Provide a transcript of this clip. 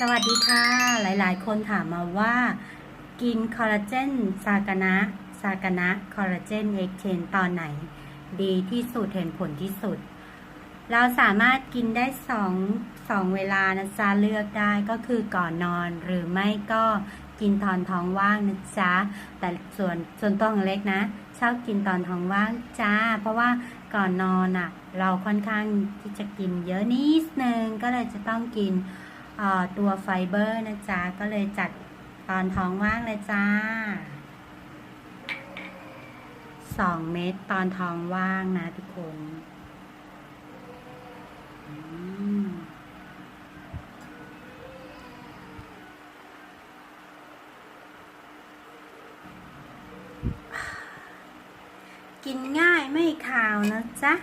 สวัสดีค่ะ หลายๆ คนถามมาว่า กินคอลลาเจนซากานะซากานะคอลลาเจนเอ็กเชนตอนไหน ดีที่สุดเห็นผลที่สุด เราสามารถกินได้สองสองเวลานะจ๊ะเลือกได้ก็คือก่อนนอนหรือไม่ก็กินตอนท้องว่างนะจ๊ะ แต่ส่วนส่วนตัวของเล็กนะชอบกินตอนท้องว่างจ้า เพราะว่าก่อนนอนอะ เราค่อนข้างที่จะกินเยอะนิดนึงก็เลยจะต้องกิน ตัวไฟเบอร์นะจ๊ะ ก็เลยจัดตอนท้องว่างเลยจ้าสองเม็ดตอนท้องว่างนะทุกคนกินง่ายไม่ขาวนะจ๊ะ